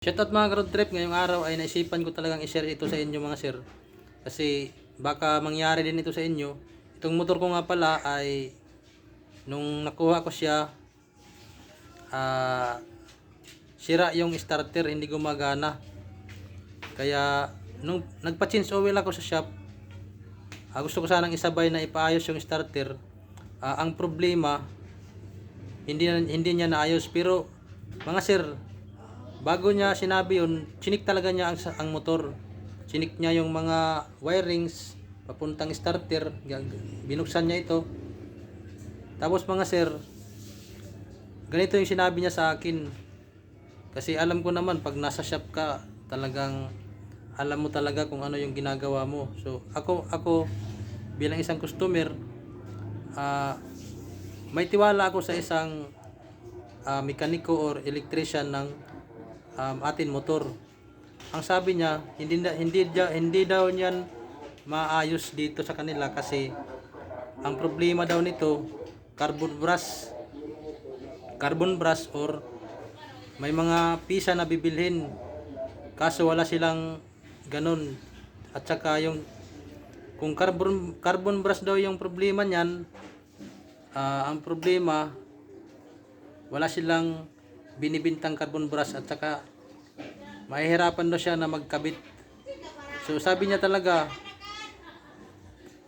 Shoutout mga road trip, ngayong araw ay naisipan ko talagang i-share ito sa inyo mga sir. Kasi baka mangyari din ito sa inyo. Itong motor ko nga pala ay nung nakuha ko siya ah sira yung starter, hindi gumagana. Kaya nung nagpa-change oil ako sa shop, ah, gusto ko sanang isabay na ipaayos yung starter. Ah, ang problema hindi hindi niya naayos pero mga sir bago niya sinabi yun, chinik talaga niya ang, ang motor. Chinik niya yung mga wirings, papuntang starter, binuksan niya ito. Tapos mga sir, ganito yung sinabi niya sa akin. Kasi alam ko naman, pag nasa shop ka, talagang alam mo talaga kung ano yung ginagawa mo. So, ako, ako bilang isang customer, ah, may tiwala ako sa isang ah, mekaniko or electrician ng um, atin motor. Ang sabi niya, hindi hindi hindi daw niyan maayos dito sa kanila kasi ang problema daw nito carbon brush. Carbon brush or may mga pisa na bibilhin. Kaso wala silang ganun at saka yung kung carbon carbon brush daw yung problema niyan ah, ang problema wala silang binibintang carbon brush. At saka mahihirapan daw siya na magkabit. So sabi niya talaga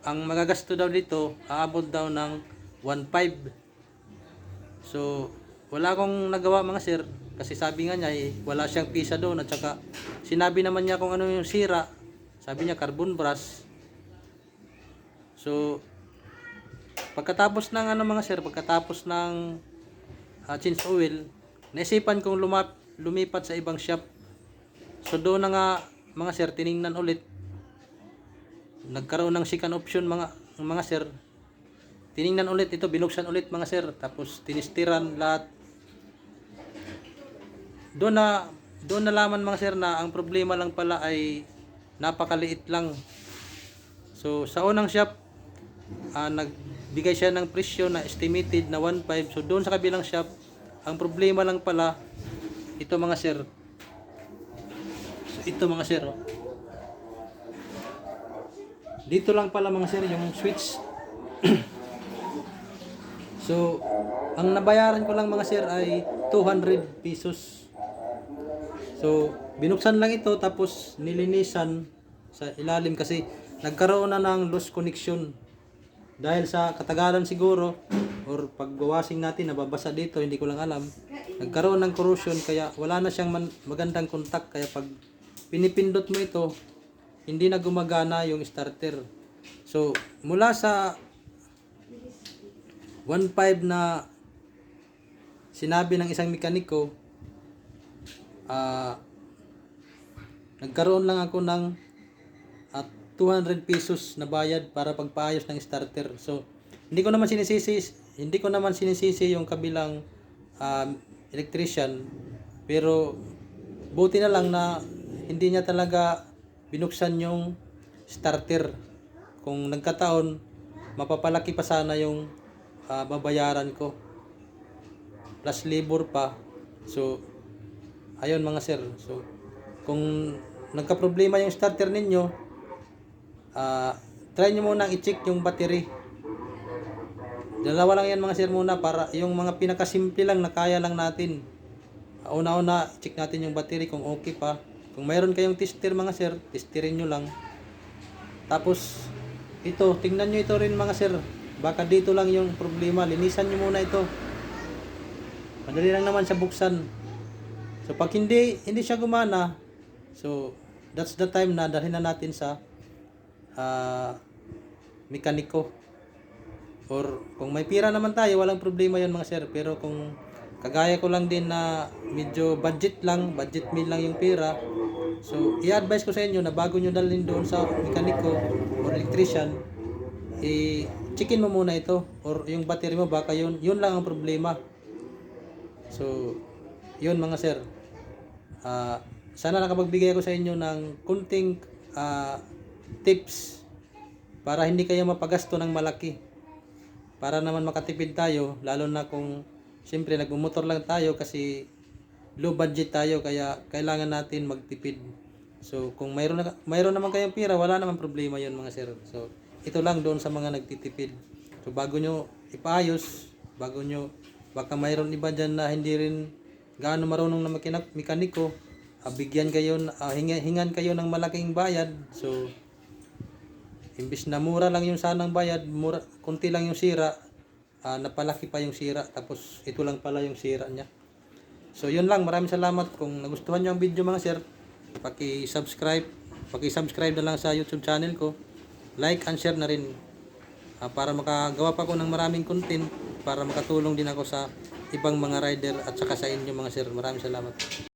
ang magagasto daw dito aabot daw ng 1.5. So wala akong nagawa mga sir kasi sabi nga niya eh, wala siyang pisa doon at saka sinabi naman niya kung ano yung sira. Sabi niya carbon brush. So pagkatapos ng ano mga sir, pagkatapos ng uh, change oil, naisipan kong lumap, lumipat sa ibang shop. So doon na nga mga sir, tiningnan ulit. Nagkaroon ng second option mga mga sir. Tiningnan ulit ito, binuksan ulit mga sir. Tapos tinistiran lahat. Doon na doon nalaman mga sir na ang problema lang pala ay napakaliit lang. So sa unang shop, ah, nagbigay siya ng presyo na estimated na 1.5. So doon sa kabilang shop, ang problema lang pala, ito mga sir. Ito mga sir. oh. Dito lang pala mga sir yung switch. so, ang nabayaran ko lang mga sir ay 200 pesos. So, binuksan lang ito tapos nilinisan sa ilalim kasi nagkaroon na ng loose connection. Dahil sa katagalan siguro or pagwawashing natin nababasa dito, hindi ko lang alam. Nagkaroon ng corrosion kaya wala na siyang man- magandang contact kaya pag pinipindot mo ito, hindi na gumagana yung starter. So, mula sa 1.5 na sinabi ng isang mekaniko, ah nagkaroon lang ako ng at 200 pesos na bayad para pagpaayos ng starter. So, hindi ko naman sinisisi, hindi ko naman sinisisi yung kabilang um, electrician. Pero, buti na lang na hindi niya talaga binuksan yung starter. Kung nagkataon, mapapalaki pa sana yung ah, babayaran ko. Plus labor pa. So, ayun mga sir. So, kung nagka-problema yung starter ninyo, ah try nyo muna i-check yung battery. Dalawa lang yan mga sir muna para yung mga pinakasimple lang na kaya lang natin. Una-una, check natin yung battery kung okay pa. Kung mayroon kayong tester mga sir, testerin nyo lang. Tapos, ito, tingnan nyo ito rin mga sir. Baka dito lang yung problema. Linisan nyo muna ito. Madali lang naman siya buksan. So, pag hindi, hindi siya gumana, so, that's the time na dalhin na natin sa ah mekaniko. Or kung may pira naman tayo, walang problema yon mga sir. Pero kung kagaya ko lang din na medyo budget lang, budget meal lang yung pira, so i-advise ko sa inyo na bago nyo dalhin doon sa mekaniko or electrician, i-checkin mo muna ito or yung battery mo baka yun, yun lang ang problema. So, yun mga sir. Ah, sana nakapagbigay ako sa inyo ng kunting ah, tips para hindi kayo mapagasto ng malaki. Para naman makatipid tayo, lalo na kung siyempre nagmumotor lang tayo kasi low budget tayo kaya kailangan natin magtipid. So kung mayroon na, mayroon naman kayong pera, wala naman problema 'yon mga sir. So ito lang doon sa mga nagtitipid. So bago nyo ipaayos, bago nyo baka mayroon iba dyan na hindi rin gaano marunong na makina- mekaniko, ah, bigyan kayo, ah, hinga, hingan kayo ng malaking bayad. So imbis na mura lang yung sanang bayad, mura, konti lang yung sira, ah, napalaki pa yung sira, tapos ito lang pala yung sira niya. So yun lang, maraming salamat. Kung nagustuhan nyo ang video mga sir, paki-subscribe, paki-subscribe na lang sa YouTube channel ko. Like and share na rin ah, para makagawa pa ko ng maraming content para makatulong din ako sa ibang mga rider at saka sa inyo mga sir. Maraming salamat.